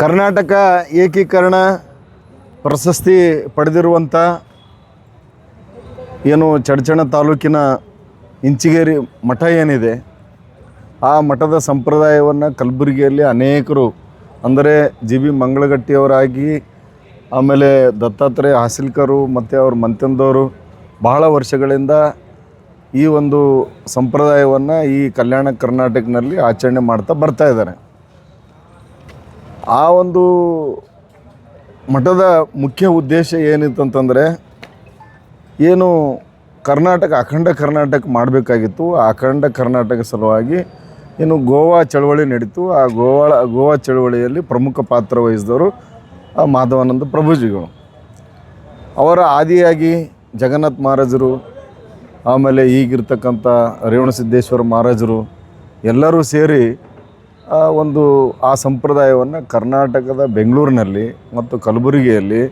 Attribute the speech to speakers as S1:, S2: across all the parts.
S1: ಕರ್ನಾಟಕ ಏಕೀಕರಣ ಪ್ರಶಸ್ತಿ ಪಡೆದಿರುವಂಥ ಏನು ಚಡ್ಚಣ ತಾಲೂಕಿನ ಇಂಚಿಗೇರಿ ಮಠ ಏನಿದೆ, ಆ ಮಠದ ಸಂಪ್ರದಾಯವನ್ನು ಕಲಬುರಗಿಯಲ್ಲಿ ಅನೇಕರು, ಅಂದರೆ ಜಿ ಬಿ ಮಂಗಳಗಟ್ಟಿಯವರಾಗಿ, ಆಮೇಲೆ ದತ್ತಾತ್ರೇಯ ಹಾಸಿಲ್ಕರು, ಮತ್ತು ಅವ್ರ ಮಂತಂದವರು ಬಹಳ ವರ್ಷಗಳಿಂದ ಈ ಒಂದು ಸಂಪ್ರದಾಯವನ್ನು ಈ ಕಲ್ಯಾಣ ಕರ್ನಾಟಕನಲ್ಲಿ ಆಚರಣೆ ಮಾಡ್ತಾ ಬರ್ತಾ ಇದ್ದಾರೆ. ಆ ಒಂದು ಮಠದ ಮುಖ್ಯ ಉದ್ದೇಶ ಏನಿತ್ತಂತಂದರೆ ಏನು ಕರ್ನಾಟಕ, ಅಖಂಡ ಕರ್ನಾಟಕ ಮಾಡಬೇಕಾಗಿತ್ತು. ಆ ಅಖಂಡ ಕರ್ನಾಟಕ ಸಲುವಾಗಿ ಏನು ಗೋವಾ ಚಳವಳಿ ನಡೀತು. ಆ ಗೋವಾ ಗೋವಾ ಚಳವಳಿಯಲ್ಲಿ ಪ್ರಮುಖ ಪಾತ್ರ ವಹಿಸಿದವರು, ಆ ಮಾಧವಾನಂದ ಪ್ರಭುಜಿಗಳು. ಅವರ ಆದಿಯಾಗಿ ಜಗನ್ನಾಥ್ ಮಹಾರಾಜರು, ಆಮೇಲೆ ಈಗಿರ್ತಕ್ಕಂಥ ರೇವಣಸಿದ್ದೇಶ್ವರ ಮಹಾರಾಜರು ಎಲ್ಲರೂ ಸೇರಿ ಒಂದು, ಆ ಸಂಪ್ರದಾಯವನ್ನು ಕರ್ನಾಟಕದ ಬೆಂಗಳೂರಿನಲ್ಲಿ ಮತ್ತು ಕಲಬುರಗಿಯಲ್ಲಿ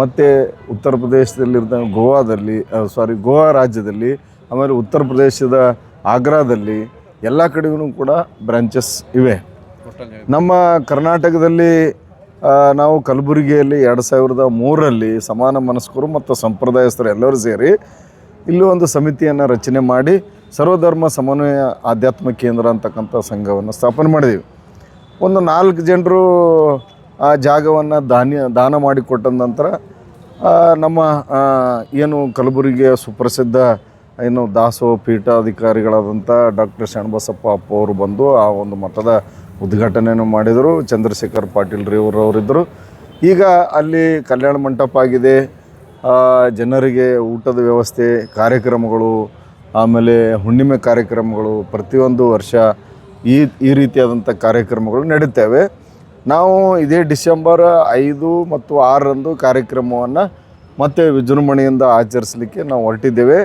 S1: ಮತ್ತು ಉತ್ತರ ಪ್ರದೇಶದಲ್ಲಿರ್ತ ಗೋವಾದಲ್ಲಿ ಸಾರಿ ಗೋವಾ ರಾಜ್ಯದಲ್ಲಿ, ಆಮೇಲೆ ಉತ್ತರ ಪ್ರದೇಶದ ಆಗ್ರಾದಲ್ಲಿ ಎಲ್ಲ ಕಡೆಗೂ ಕೂಡ ಬ್ರಾಂಚಸ್ ಇವೆ. ನಮ್ಮ ಕರ್ನಾಟಕದಲ್ಲಿ ನಾವು ಕಲಬುರಗಿಯಲ್ಲಿ ಎರಡು ಸಾವಿರದ ಮೂರರಲ್ಲಿ ಸಮಾನ ಮನಸ್ಕರು ಮತ್ತು ಸಂಪ್ರದಾಯಸ್ಥರು ಎಲ್ಲರೂ ಸೇರಿ ಇಲ್ಲಿ ಒಂದು ಸಮಿತಿಯನ್ನು ರಚನೆ ಮಾಡಿ ಸರ್ವಧರ್ಮ ಸಮನ್ವಯ ಆಧ್ಯಾತ್ಮ ಕೇಂದ್ರ ಅಂತಕ್ಕಂಥ ಸಂಘವನ್ನು ಸ್ಥಾಪನೆ ಮಾಡಿದ್ದೀವಿ ಒಂದು ನಾಲ್ಕು ಜನರು ಆ ಜಾಗವನ್ನು ದಾನ್ಯ, ದಾನ ಮಾಡಿಕೊಟ್ಟ ನಂತರ ನಮ್ಮ ಏನು ಕಲಬುರಗಿಯ ಸುಪ್ರಸಿದ್ಧ, ಏನು ದಾಸೋ ಪೀಠಾಧಿಕಾರಿಗಳಾದಂಥ ಡಾಕ್ಟರ್ ಶರಣಬಸಪ್ಪ ಅಪ್ಪ ಅವರು ಬಂದು ಆ ಒಂದು ಮಠದ ಉದ್ಘಾಟನೆಯನ್ನು ಮಾಡಿದರು. ಚಂದ್ರಶೇಖರ್ ಪಾಟೀಲ್ ರೇವರವರಿದ್ದರು ಈಗ ಅಲ್ಲಿ ಕಲ್ಯಾಣ ಮಂಟಪ ಆಗಿದೆ. ಜನರಿಗೆ ಊಟದ ವ್ಯವಸ್ಥೆ, ಕಾರ್ಯಕ್ರಮಗಳು ಆಮೇಲೆ ಹುಣ್ಣಿಮೆ ಕಾರ್ಯಕ್ರಮಗಳು ಪ್ರತಿಯೊಂದು ವರ್ಷ ಈ ಈ ರೀತಿಯಾದಂಥ ಕಾರ್ಯಕ್ರಮಗಳು ನಡೀತೇವೆ. ನಾವು ಇದೇ ಡಿಸೆಂಬರ್ ಐದು ಮತ್ತು ಆರರಂದು ಕಾರ್ಯಕ್ರಮವನ್ನು ಮತ್ತೆ ವಿಜೃಂಭಣೆಯಿಂದ ಆಚರಿಸಲಿಕ್ಕೆ ನಾವು ಹೊರಟಿದ್ದೇವೆ.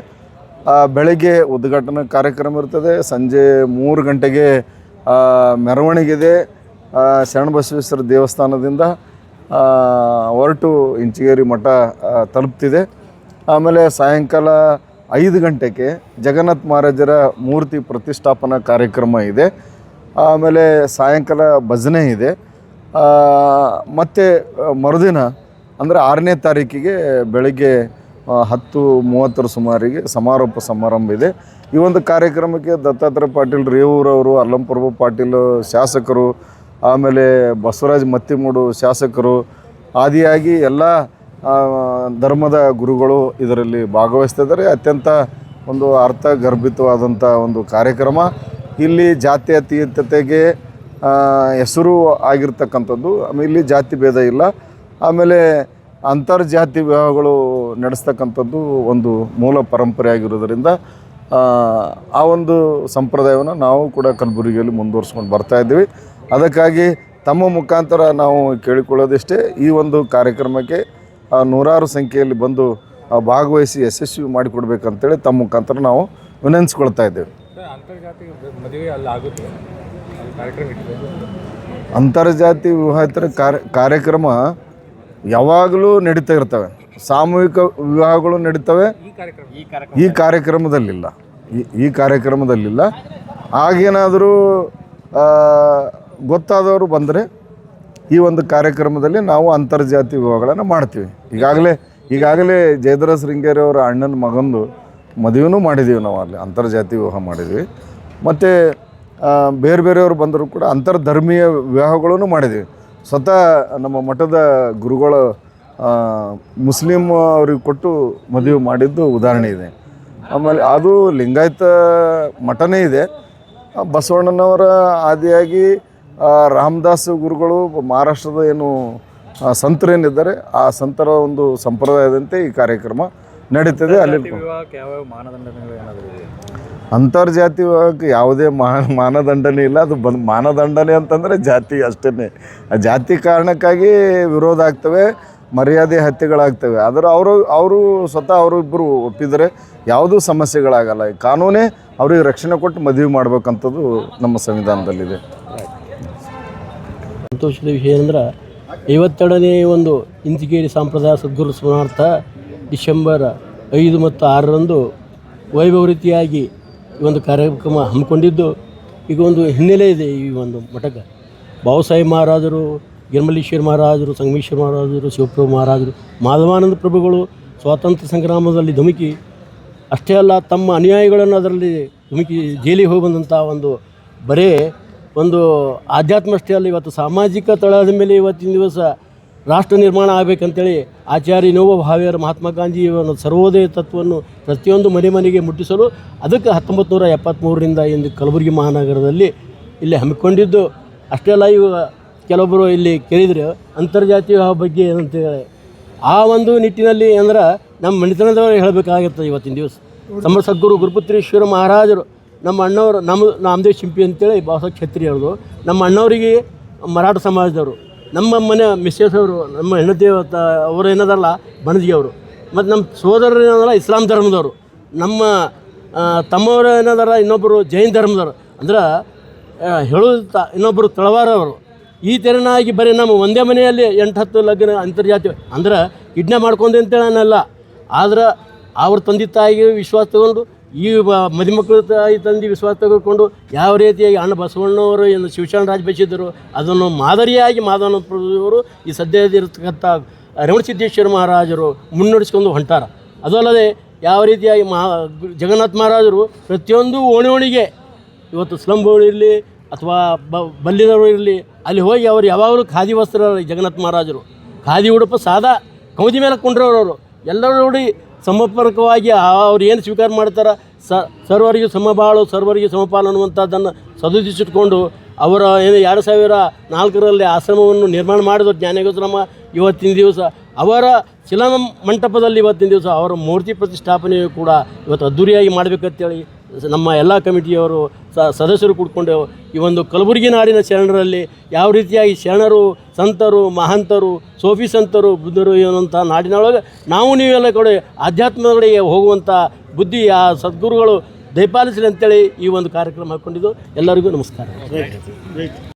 S1: ಬೆಳಗ್ಗೆ ಉದ್ಘಾಟನಾ ಕಾರ್ಯಕ್ರಮ ಇರ್ತದೆ, ಸಂಜೆ ಮೂರು ಗಂಟೆಗೆ ಮೆರವಣಿಗೆ ಇದೆ ಶರಣ ಶರಣಬಸವೇಶ್ವರ ದೇವಸ್ಥಾನದಿಂದ ಹೊರಟು ಇಂಚಿಗೇರಿ ಮಠ ತಲುಪ್ತಿದೆ. ಆಮೇಲೆ ಸಾಯಂಕಾಲ ಐದು ಗಂಟೆಗೆ ಜಗನ್ನಾಥ್ ಮಹಾರಾಜರ ಮೂರ್ತಿ ಪ್ರತಿಷ್ಠಾಪನಾ ಕಾರ್ಯಕ್ರಮ ಇದೆ. ಆಮೇಲೆ ಸಾಯಂಕಾಲ ಭಜನೆ ಇದೆ. ಮತ್ತು ಮರುದಿನ, ಅಂದರೆ ಆರನೇ ತಾರೀಕಿಗೆ ಬೆಳಗ್ಗೆ ಹತ್ತು ಮೂವತ್ತರ ಸುಮಾರಿಗೆ ಸಮಾರೋಪ ಸಮಾರಂಭ ಇದೆ. ಈ ಒಂದು ಕಾರ್ಯಕ್ರಮಕ್ಕೆ ದತ್ತಾತ್ರೇಯ ಪಾಟೀಲ್ ರೇವೂರವರು ಅಲ್ಲಂಪ್ರಭು ಪಾಟೀಲ್ ಶಾಸಕರು, ಆಮೇಲೆ ಬಸವರಾಜ್ ಮತ್ತಿಮೂಡು ಶಾಸಕರು, ಆದಿಯಾಗಿ ಎಲ್ಲ ಧರ್ಮದ ಗುರುಗಳು ಇದರಲ್ಲಿ ಭಾಗವಹಿಸ್ತಿದ್ದಾರೆ. ಅತ್ಯಂತ ಒಂದು ಅರ್ಥಗರ್ಭಿತವಾದಂಥ ಒಂದು ಕಾರ್ಯಕ್ರಮ. ಇಲ್ಲಿ ಜಾತ್ಯತೀತತೆಗೆ ಹೆಸರು ಆಗಿರ್ತಕ್ಕಂಥದ್ದು. ಆಮೇಲೆ ಇಲ್ಲಿ ಜಾತಿ ಭೇದ ಇಲ್ಲ. ಆಮೇಲೆ ಅಂತರ್ಜಾತಿ ವಿವಾಹಗಳು ನಡೆಸ್ತಕ್ಕಂಥದ್ದು ಒಂದು ಮೂಲ ಪರಂಪರೆ ಆಗಿರೋದರಿಂದ ಆ, ಒಂದು ಸಂಪ್ರದಾಯವನ್ನು ನಾವು ಕೂಡ ಕಲಬುರಗಿಯಲ್ಲಿ ಮುಂದುವರಿಸ್ಕೊಂಡು ಬರ್ತಾ ಇದ್ದೀವಿ. ಅದಕ್ಕಾಗಿ ತಮ್ಮ ಮುಖಾಂತರ ನಾವು ಕೇಳಿಕೊಳ್ಳೋದಿಷ್ಟೇ. ಈ ಒಂದು ಕಾರ್ಯಕ್ರಮಕ್ಕೆ ನೂರಾರು ಸಂಖ್ಯೆಯಲ್ಲಿ ಬಂದು ಭಾಗವಹಿಸಿ ಯಶಸ್ವಿ ಮಾಡಿಕೊಡ್ಬೇಕಂತೇಳಿ ತಮ್ಮ ಮುಖಾಂತರ ನಾವು ವಿನಂತಿಸ್ಕೊಳ್ತಾ ಇದ್ದೇವೆ.
S2: ಅಂತರ್ಜಾತಿ
S1: ವಿವಾಹಿತರ ಕಾರ್ಯ ಕಾರ್ಯಕ್ರಮ ಯಾವಾಗಲೂ ನಡೀತಾ ಇರ್ತವೆ. ಸಾಮೂಹಿಕ ವಿವಾಹಗಳು ನಡೀತವೆ.
S2: ಈ ಕಾರ್ಯಕ್ರಮ? ಈ ಕಾರ್ಯಕ್ರಮ
S1: ಈ ಕಾರ್ಯಕ್ರಮದಲ್ಲಿಲ್ಲ. ಈ- ಈ ಕಾರ್ಯಕ್ರಮದಲ್ಲಿಲ್ಲ. ಆಗೇನಾದರೂ ಗೊತ್ತಾದವರು ಬಂದರೆ ಈ ಒಂದು ಕಾರ್ಯಕ್ರಮದಲ್ಲಿ ನಾವು ಅಂತರ್ಜಾತಿ ವಿವಾಹಗಳನ್ನು ಮಾಡ್ತೀವಿ. ಈಗಾಗಲೇ ಈಗಾಗಲೇ ಜಯದ್ರ ಶೃಂಗೇರಿ ಅವರ ಅಣ್ಣನ ಮಗಂದು ಮದುವೆನೂ ಮಾಡಿದ್ದೀವಿ ನಾವು ಅಲ್ಲಿ ಅಂತರ್ಜಾತಿ ವಿವಾಹ ಮಾಡಿದ್ವಿ. ಮತ್ತು ಬೇರೆ ಬೇರೆಯವರು ಬಂದರೂ ಕೂಡ ಅಂತರ್ಧರ್ಮೀಯ ವಿವಾಹಗಳನ್ನು ಮಾಡಿದ್ದೀವಿ ಸ್ವತಃ ನಮ್ಮ ಮಠದ ಗುರುಗಳು ಮುಸ್ಲಿಮ್ ಮುಸ್ಲಿಂ ಅವ್ರಿಗೆ ಕೊಟ್ಟು ಮದುವೆ ಮಾಡಿದ್ದು ಉದಾಹರಣೆ ಇದೆ. ಆಮೇಲೆ ಅದು ಲಿಂಗಾಯತ ಮಠನೇ ಇದೆ. ಬಸವಣ್ಣನವರ ಆದಿಯಾಗಿ ರಾಮದಾಸ್ ಗುರುಗಳು ಮಹಾರಾಷ್ಟ್ರದ ಏನು ಸಂತರೇನಿದ್ದಾರೆ ಆ ಸಂತರ ಒಂದು ಸಂಪ್ರದಾಯದಂತೆ ಈ ಕಾರ್ಯಕ್ರಮ ನಡೀತದೆ. ಅಲ್ಲಿ ಅಂತರ್ಜಾತಿ ವಿವಾಹಕ್ಕೆ ಯಾವುದೇ ಮಾ ಮಾನದಂಡನೆ ಇಲ್ಲ. ಅದು ಬಂದು ಮಾನದಂಡನೆ ಅಂತಂದರೆ ಜಾತಿ ಅಷ್ಟೇ ಆ ಜಾತಿ ಕಾರಣಕ್ಕಾಗಿ ವಿರೋಧ ಆಗ್ತವೆ ಮರ್ಯಾದೆ ಹತ್ಯೆಗಳಾಗ್ತವೆ. ಆದರೆ ಅವರು ಅವರು ಸ್ವತಃ ಅವರು ಇಬ್ಬರು ಒಪ್ಪಿದರೆ ಯಾವುದೂ ಸಮಸ್ಯೆಗಳಾಗಲ್ಲ. ಈ ಕಾನೂನೇ ಅವ್ರಿಗೆ ರಕ್ಷಣೆ ಕೊಟ್ಟು ಮದುವೆ ಮಾಡಬೇಕಂಥದ್ದು ನಮ್ಮ ಸಂವಿಧಾನದಲ್ಲಿದೆ.
S3: ಸಂತೋಷದ ವಿಷಯ ಅಂದ್ರೆ ಐವತ್ತೆರಡನೇ ಒಂದು ಇಂಚಿಗೇರಿ ಸಂಪ್ರದಾಯ ಸದ್ಗುರು ಸ್ಮರಣಾರ್ಥ ಡಿಸೆಂಬರ್ ಐದು ಮತ್ತು ಆರರಂದು ವೈಭವ ರೀತಿಯಾಗಿ ಈ ಒಂದು ಕಾರ್ಯಕ್ರಮ ಹಮ್ಮಿಕೊಂಡಿದ್ದು. ಈಗ ಒಂದು ಹಿನ್ನೆಲೆ ಇದೆ ಈ ಒಂದು ಮಠಕ್ಕೆ. ಬಾಬಾಸಾಹೇಬ್ ಮಹಾರಾಜರು ಗಿರ್ಮಲೀಶ್ವರ ಮಹಾರಾಜರು, ಸಂಗಮೇಶ್ವರ ಮಹಾರಾಜರು, ಶಿವಪ್ರಭು ಮಹಾರಾಜರು, ಮಾಧವಾನಂದ ಪ್ರಭುಗಳು ಸ್ವಾತಂತ್ರ್ಯ ಸಂಗ್ರಾಮದಲ್ಲಿ ಧುಮುಕಿ, ಅಷ್ಟೇ ಅಲ್ಲ ತಮ್ಮ ಅನುಯಾಯಿಗಳನ್ನು ಅದರಲ್ಲಿ ಧುಮುಕಿ ಜೈಲಿಗೆ ಹೋಗಿ ಬಂದಂಥ ಒಂದು ಬರೇ ಒಂದು ಆಧ್ಯಾತ್ಮ ಅಷ್ಟೇ ಅಲ್ಲ ಇವತ್ತು ಸಾಮಾಜಿಕ ತಳದ ಮೇಲೆ ಇವತ್ತಿನ ದಿವಸ ರಾಷ್ಟ್ರ ನಿರ್ಮಾಣ ಆಗಬೇಕಂತೇಳಿ ಆಚಾರ್ಯ ನೋವ ಭಾವೆಯವರು ಮಹಾತ್ಮ ಗಾಂಧಿ ಒಂದು ಸರ್ವೋದಯ ತತ್ವವನ್ನು ಪ್ರತಿಯೊಂದು ಮನೆ ಮನೆಗೆ ಮುಟ್ಟಿಸಲು ಅದಕ್ಕೆ ಹತ್ತೊಂಬತ್ತು ನೂರ ಎಪ್ಪತ್ತ್ಮೂರರಿಂದ ಇಂದು ಕಲಬುರಗಿ ಮಹಾನಗರದಲ್ಲಿ ಇಲ್ಲಿ ಹಮ್ಮಿಕೊಂಡಿದ್ದು. ಅಷ್ಟೇ ಅಲ್ಲ, ಇವು ಕೆಲವೊಬ್ಬರು ಇಲ್ಲಿ ಕೇಳಿದರೆ ಅಂತರ್ಜಾತೀಯ ಬಗ್ಗೆ ಏನಂತೇಳಿ ಆ ಒಂದು ನಿಟ್ಟಿನಲ್ಲಿ ಅಂದ್ರೆ ನಮ್ಮ ಮನೆತನದವರು ಹೇಳಬೇಕಾಗುತ್ತೆ ಇವತ್ತಿನ ದಿವಸ. ನಮ್ಮ ಸದ್ಗುರು ಗುರುಪುತ್ರೇಶ್ವರ ಮಹಾರಾಜರು ನಮ್ಮ ಅಣ್ಣವರು, ನಮ್ಮ ನಾಮದೇವ್ ಶಿಂಪಿ ಅಂತೇಳಿ ಬಾಸ ಅವ್ರದು. ನಮ್ಮ ಅಣ್ಣವರಿಗೆ ಮರಾಠ ಸಮಾಜದವರು. ನಮ್ಮ ಮನೆ ಮಿಸ್ಸಸ್ ಅವರು, ನಮ್ಮ ಹೆಂಡತಿ ಅವರು ಏನದಲ್ಲ ಅವರು. ಮತ್ತು ನಮ್ಮ ಸೋದರರು ಏನದಲ್ಲ, ಇಸ್ಲಾಂ ಧರ್ಮದವರು. ನಮ್ಮ ತಮ್ಮವರು ಏನದಾರ ಇನ್ನೊಬ್ಬರು ಜೈನ್ ಧರ್ಮದವರು. ಅಂದ್ರೆ ಹೇಳೋದು ಇನ್ನೊಬ್ಬರು ತಳವಾರವರು. ಈ ತೆರನಾಗಿ ಬರೀ ನಮ್ಮ ಒಂದೇ ಮನೆಯಲ್ಲಿ ಎಂಟು ಹತ್ತು ಲಗ್ನ ಅಂತರ್ಜಾತಿ, ಅಂದ್ರೆ ಕಿಡ್ನಾಪ್ ಮಾಡ್ಕೊಂಡೆ ಅಂತೇಳಿ ಅನ್ನಲ್ಲ. ಆದ್ರೆ, ಅವ್ರ ತಂದೆ ತಾಯಿಗೆ ವಿಶ್ವಾಸ ತಗೊಂಡು ಈ ಬ- ಮದುಮಕ್ಕಳು ತಾಯಿ ತಂದೆ ವಿಶ್ವಾಸ ತೆಗೆದುಕೊಂಡು ಯಾವ ರೀತಿಯಾಗಿ ಅಣ್ಣ ಬಸವಣ್ಣವರು ಏನು ಶಿವಶರಣ ರಾಜ ಬಯಸಿದ್ದರು ಅದನ್ನು ಮಾದರಿಯಾಗಿ ಮಾಧವನ ಪ್ರಭುವರು ಈ ಸದ್ಯದಿರತಕ್ಕಂಥ ರೇವಣಸಿದ್ದೇಶ್ವರ ಮಹಾರಾಜರು ಮುನ್ನಡೆಸ್ಕೊಂಡು ಹೊಂಟಾರ. ಅದಲ್ಲದೆ ಯಾವ ರೀತಿಯಾಗಿ ಮಹಾ ಜಗನ್ನಾಥ ಮಹಾರಾಜರು ಪ್ರತಿಯೊಂದು ಓಣಿ ಓಣಿಗೆ ಇವತ್ತು ಸ್ಲಂಬೋಳು ಇರಲಿ ಅಥವಾ ಬ ಬಲ್ಲಿದವರು ಇರಲಿ, ಅಲ್ಲಿ ಹೋಗಿ ಅವರು ಯಾವಾಗಲೂ ಖಾದಿ ವಸ್ತ್ರ ಜಗನ್ನಾಥ ಮಹಾರಾಜರು. ಖಾದಿ ಉಡುಪು ಸಾದಾ ಕೌದಿ ಮೇಲೆ ಕೊಂಡ್ರವ್ರು ಎಲ್ಲರೂ ನೋಡಿ ಸಮರ್ಪಕವಾಗಿ ಅವ್ರು ಏನು ಸ್ವೀಕಾರ ಮಾಡ್ತಾರೆ ಸರ್ವರಿಗೂ ಸಮಬಾಳು ಸರ್ವರಿಗೂ ಸಮಪಾಲು ಅನ್ನುವಂಥದ್ದನ್ನು ಸದುದಿಸಿಟ್ಕೊಂಡು ಅವರ ಏನು ಎರಡು ಸಾವಿರ ನಾಲ್ಕರಲ್ಲಿ ಆಶ್ರಮವನ್ನು ನಿರ್ಮಾಣ ಮಾಡಿದ್ರು ಜ್ಞಾನಗೋಶ್ರಮ ಇವತ್ತಿನ ದಿವಸ. ಅವರ ಶಿಲಾ ಮಂಟಪದಲ್ಲಿ ಇವತ್ತಿನ ದಿವಸ ಅವರ ಮೂರ್ತಿ ಪ್ರತಿಷ್ಠಾಪನೆಯು ಕೂಡ ಇವತ್ತು ಅದ್ದೂರಿಯಾಗಿ ಮಾಡಬೇಕಂತೇಳಿ ನಮ್ಮ ಎಲ್ಲ ಕಮಿಟಿಯವರು ಸದಸ್ಯರು ಕೂಡ್ಕೊಂಡು ಈ ಒಂದು ಕಲಬುರಗಿ ನಾಡಿನ ಶರಣರಲ್ಲಿ ಯಾವ ರೀತಿಯಾಗಿ ಶರಣರು, ಸಂತರು, ಮಹಂತರು, ಸೋಫಿ ಸಂತರು ಬುದ್ಧರು ಇರುವಂಥ ನಾಡಿನೊಳಗೆ ನಾವು ನೀವೆಲ್ಲ ಕಡೆ ಆಧ್ಯಾತ್ಮಗಳಿಗೆ ಹೋಗುವಂಥ ಬುದ್ಧಿ, ಆ ಸದ್ಗುರುಗಳು ದಯಪಾಲಿಸಲಿ ಅಂತೇಳಿ ಈ ಒಂದು ಕಾರ್ಯಕ್ರಮ ಹಾಕ್ಕೊಂಡಿದ್ದು. ಎಲ್ಲರಿಗೂ ನಮಸ್ಕಾರ.